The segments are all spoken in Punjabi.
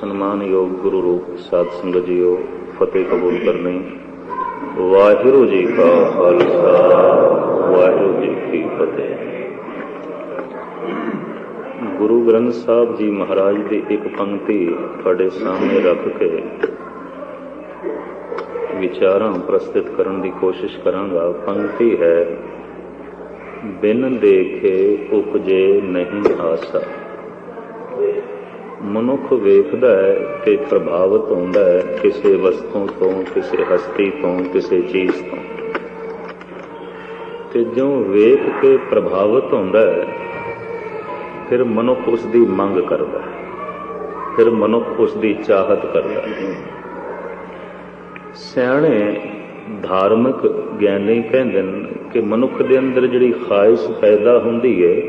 ਸਨਮਾਨਯੋਗ ਗੁਰੂ ਰੂਪ ਸਾਧ ਸੰਗਤ ਜੀਓ, ਫਤਿਹ ਕਬੂਲ ਕਰਨੀ। ਵਾਹਿਗੁਰੂ ਜੀ ਕਾ ਖਾਲਸਾ, ਵਾਹਿਗੁਰੂ ਜੀ ਕੀ ਫਤਿਹ। ਗੁਰੂ ਗ੍ਰੰਥ ਸਾਹਿਬ ਜੀ ਮਹਾਰਾਜ ਦੀ ਇੱਕ ਪੰਕਤੀ ਤੁਹਾਡੇ ਸਾਹਮਣੇ ਰੱਖ ਕੇ ਵਿਚਾਰਾਂ ਪ੍ਰਸਤਿਤ ਕਰਨ ਦੀ ਕੋਸ਼ਿਸ਼ ਕਰਾਂਗਾ। ਪੰਕਤੀ ਹੈ, ਬਿਨ ਦੇਖੇ ਉਪਜੇ ਨਹੀਂ ਆਸਾ। ਮਨੁੱਖ ਵੇਖਦਾ ਹੈ ਤੇ ਪ੍ਰਭਾਵਿਤ ਹੁੰਦਾ ਹੈ ਕਿਸੇ ਵਸਤੂ ਤੋਂ, ਕਿਸੇ ਹਸਤੀ ਤੋਂ, ਕਿਸੇ ਚੀਜ਼ ਤੋਂ। ਤੇ ਜਿਉਂ ਵੇਖ ਕੇ ਪ੍ਰਭਾਵਿਤ ਹੁੰਦਾ ਹੈ, ਫਿਰ ਮਨੁੱਖ ਉਸ ਦੀ ਮੰਗ ਕਰਦਾ ਹੈ। ਫਿਰ ਮਨੁੱਖ ਉਸ ਦੀ ਚਾਹਤ ਕਰਦਾ ਹੈ। ਸਿਆਣੇ ਧਾਰਮਿਕ ਗਿਆਨੀ ਕਹਿੰਦੇ ਨੇ ਕਿ ਮਨੁੱਖ ਦੇ ਅੰਦਰ ਜਿਹੜੀ ਖਾਹਿਸ਼ ਪੈਦਾ ਹੁੰਦੀ ਹੈ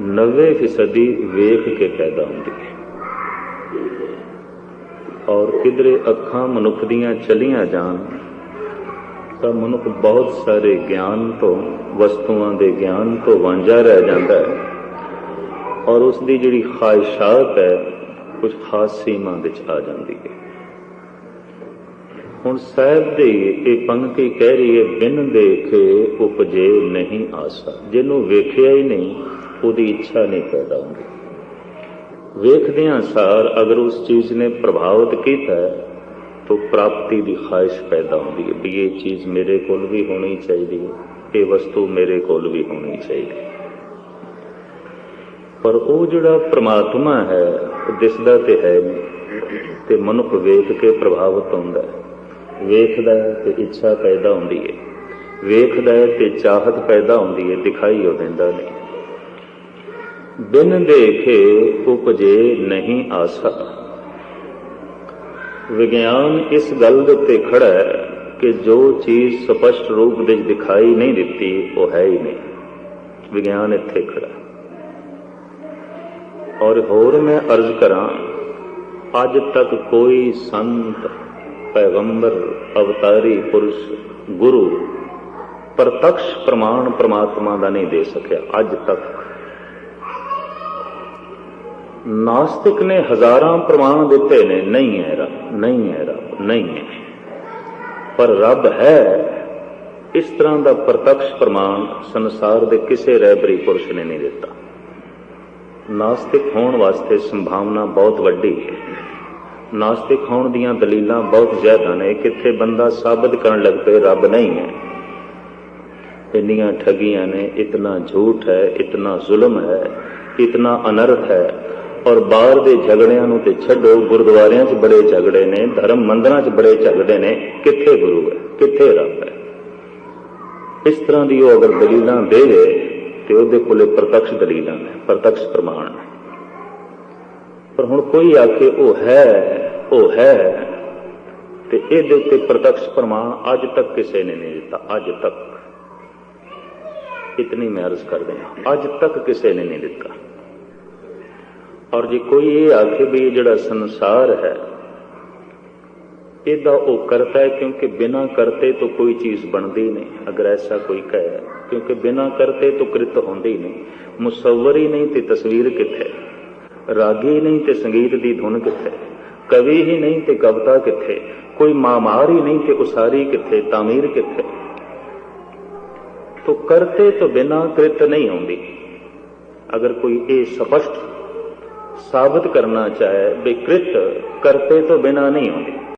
90% ਵੇਖ ਕੇ ਪੈਦਾ ਹੁੰਦੀ ਹੈ। ਔਰ ਕਿਧਰੇ ਅੱਖਾਂ ਮਨੁੱਖ ਦੀਆਂ ਚਲੀਆਂ ਜਾਣ, ਤਾਂ ਮਨੁੱਖ ਬਹੁਤ ਸਾਰੇ ਗਿਆਨ ਤੋਂ, ਵਸਤੂਆਂ ਦੇ ਗਿਆਨ ਤੋਂ ਵਾਂਝਾ ਰਹਿ ਜਾਂਦਾ ਹੈ ਔਰ ਉਸ ਦੀ ਜਿਹੜੀ ਖਾਹਿਸ਼ਾਤ ਹੈ, ਕੁਝ ਖਾਸ ਸੀਮਾ ਵਿੱਚ ਆ ਜਾਂਦੀ ਹੈ। ਹੁਣ ਸਾਹਿਬ ਦੇ ਇਹ ਪੰਕਤੀ ਕਹਿ ਰਹੀ ਹੈ, ਬਿਨ ਦੇਖੇ ਉਪਜੇ ਨਹੀਂ ਆਸਾ। ਜਿਹਨੂੰ ਵੇਖਿਆ ਹੀ ਨਹੀਂ, ਉਹਦੀ ਇੱਛਾ ਨਹੀਂ ਪੈਦਾ ਹੁੰਦੀ। ਵੇਖਦਿਆਂ ਸਾਰ, ਅਗਰ ਉਸ ਚੀਜ਼ ਨੇ ਪ੍ਰਭਾਵਿਤ ਕੀਤਾ ਤਾਂ ਪ੍ਰਾਪਤੀ ਦੀ ਖਾਹਿਸ਼ ਪੈਦਾ ਹੁੰਦੀ ਹੈ ਵੀ ਇਹ ਚੀਜ਼ ਮੇਰੇ ਕੋਲ ਵੀ ਹੋਣੀ ਚਾਹੀਦੀ ਹੈ, ਇਹ ਵਸਤੂ ਮੇਰੇ ਕੋਲ ਵੀ ਹੋਣੀ ਚਾਹੀਦੀ ਪਰ ਉਹ ਜਿਹੜਾ ਪ੍ਰਮਾਤਮਾ ਹੈ, ਉਹ ਦਿਸਦਾ ਤੇ ਹੈ ਨਹੀਂ, ਤੇ ਮਨੁੱਖ ਵੇਖ ਕੇ ਪ੍ਰਭਾਵਿਤ ਹੁੰਦਾ ਹੈ। ਵੇਖਦਾ ਹੈ ਤੇ ਇੱਛਾ ਪੈਦਾ ਹੁੰਦੀ ਹੈ। ਵੇਖਦਾ ਹੈ ਤੇ ਚਾਹਤ ਪੈਦਾ ਹੁੰਦੀ ਹੈ, ਦਿਖਾਈ ਉਹ ਦਿੰਦਾ ਨਹੀਂ। ਬਿਨ ਦੇਖੇ ਉਪਜੇ ਨਹੀਂ ਆਸਾ। ਵਿਗਿਆਨ ਇਸ ਗੱਲ ਦੇ ਉੱਤੇ ਖੜਾ ਹੈ ਕਿ ਜੋ ਚੀਜ਼ ਸਪਸ਼ਟ ਰੂਪ ਵਿੱਚ ਦਿਖਾਈ ਨਹੀਂ ਦਿੱਤੀ, ਉਹ ਹੈ ਹੀ ਨਹੀਂ। ਵਿਗਿਆਨ ਇੱਥੇ ਖੜਾ ਔਰ ਹੋਰ ਮੈਂ ਅਰਜ਼ ਕਰਾਂ, ਅੱਜ ਤੱਕ ਕੋਈ ਸੰਤ, ਪੈਗੰਬਰ, ਅਵਤਾਰੀ, ਪੁਰਸ਼, ਗੁਰੂ ਪ੍ਰਤੱਖ ਪ੍ਰਮਾਣ ਪ੍ਰਮਾਤਮਾ ਦਾ ਨਹੀਂ ਦੇ ਸਕਿਆ। ਅੱਜ ਤੱਕ ਨਾਸਤਿਕ ਨੇ ਹਜ਼ਾਰਾਂ ਪ੍ਰਮਾਣ ਦਿੱਤੇ ਨੇ, ਨਹੀਂ ਹੈ ਰੱਬ, ਨਹੀਂ ਹੈ ਰੱਬ, ਨਹੀਂ ਹੈ। ਪਰ ਰੱਬ ਹੈ, ਇਸ ਤਰ੍ਹਾਂ ਦਾ ਪ੍ਰਤੱਖ ਪ੍ਰਮਾਣ ਸੰਸਾਰ ਦੇ ਕਿਸੇ ਰਹਿਬਰੀ ਪੁਰਸ਼ ਨੇ ਨਹੀਂ ਦਿੱਤਾ। ਨਾਸਤਿਕ ਹੋਣ ਵਾਸਤੇ ਸੰਭਾਵਨਾ ਬਹੁਤ ਵੱਡੀ ਹੈ। ਨਾਸਤਿਕ ਹੋਣ ਦੀਆਂ ਦਲੀਲਾਂ ਬਹੁਤ ਜ਼ਿਆਦਾ ਨੇ, ਕਿੱਥੇ ਬੰਦਾ ਸਾਬਤ ਕਰਨ ਲੱਗ ਪਏ ਰੱਬ ਨਹੀਂ ਹੈ। ਇੰਨੀਆਂ ਠਗੀਆਂ ਨੇ, ਇਤਨਾ ਝੂਠ ਹੈ, ਇਤਨਾ ਜ਼ੁਲਮ ਹੈ, ਇਤਨਾ ਅਨਰਥ ਹੈ। ਔਰ ਬਾਹਰ ਦੇ ਝਗੜਿਆਂ ਨੂੰ ਤੇ ਛੱਡੋ, ਗੁਰਦੁਆਰਿਆਂ 'ਚ ਬੜੇ ਝਗੜੇ ਨੇ, ਧਰਮ ਮੰਦਰਾਂ 'ਚ ਬੜੇ ਝਗੜੇ ਨੇ। ਕਿੱਥੇ ਗੁਰੂ ਹੈ? ਕਿੱਥੇ ਰੱਬ ਹੈ? ਇਸ ਤਰ੍ਹਾਂ ਦੀ ਉਹ ਅਗਰ ਦਲੀਲਾਂ ਦੇਵੇ ਤੇ ਉਹਦੇ ਕੋਲੇ ਪ੍ਰਤੱਖ ਦਲੀਲਾਂ ਨੇ, ਪ੍ਰਤੱਖ ਪ੍ਰਮਾਣ ਨੇ। ਪਰ ਹੁਣ ਕੋਈ ਆਖੇ, ਉਹ ਹੈ ਉਹ ਹੈ, ਤੇ ਇਹਦੇ ਉੱਤੇ ਪ੍ਰਤੱਖ ਪ੍ਰਮਾਣ ਅੱਜ ਤੱਕ ਕਿਸੇ ਨੇ ਨਹੀਂ ਦਿੱਤਾ, ਅੱਜ ਤੱਕ। ਇਤਨੀ ਮੈਂ ਅਰਜ਼ ਕਰਦੇ ਹਾਂ, ਅੱਜ ਤੱਕ ਕਿਸੇ ਨੇ ਨਹੀਂ ਦਿੱਤਾ। ਔਰ ਜੇ ਕੋਈ ਇਹ ਆਖੇ ਵੀ ਇਹ ਜਿਹੜਾ ਸੰਸਾਰ ਹੈ, ਇਹਦਾ ਉਹ ਕਰਤਾ ਹੈ ਕਿਉਂਕਿ ਬਿਨਾ ਕਰਤੇ ਤੋਂ ਕੋਈ ਚੀਜ਼ ਬਣਦੀ ਨਹੀਂ, ਅਗਰ ਐਸਾ ਕੋਈ ਕਹੇ, ਕਿਉਂਕਿ ਬਿਨਾ ਕਰਤੇ ਤੋਂ ਕ੍ਰਿਤ ਹੁੰਦੀ ਨਹੀਂ। ਮੁਸਵਰ ਹੀ ਨਹੀਂ ਤੇ ਤਸਵੀਰ ਕਿੱਥੇ? ਰਾਗੀ ਨਹੀਂ ਤੇ ਸੰਗੀਤ ਦੀ ਧੁਨ ਕਿੱਥੇ? ਕਵੀ ਹੀ ਨਹੀਂ ਤੇ ਕਵਿਤਾ ਕਿੱਥੇ? ਕੋਈ ਮਾਮਾਰ ਹੀ ਨਹੀਂ ਤੇ ਉਸਾਰੀ ਕਿੱਥੇ? ਤਾਮੀਰ ਕਿੱਥੇ? ਤੋ ਕਰਤੇ ਤੋਂ ਬਿਨਾ ਕ੍ਰਿਤ ਨਹੀਂ ਹੁੰਦੀ। ਅਗਰ ਕੋਈ ਇਹ ਸਪਸ਼ਟ ਸਾਬਤ ਕਰਨਾ ਚਾਹੇ ਵੀ ਕਰਤੇ ਤੋਂ ਬਿਨਾ ਨਹੀਂ ਹੁੰਦੀ।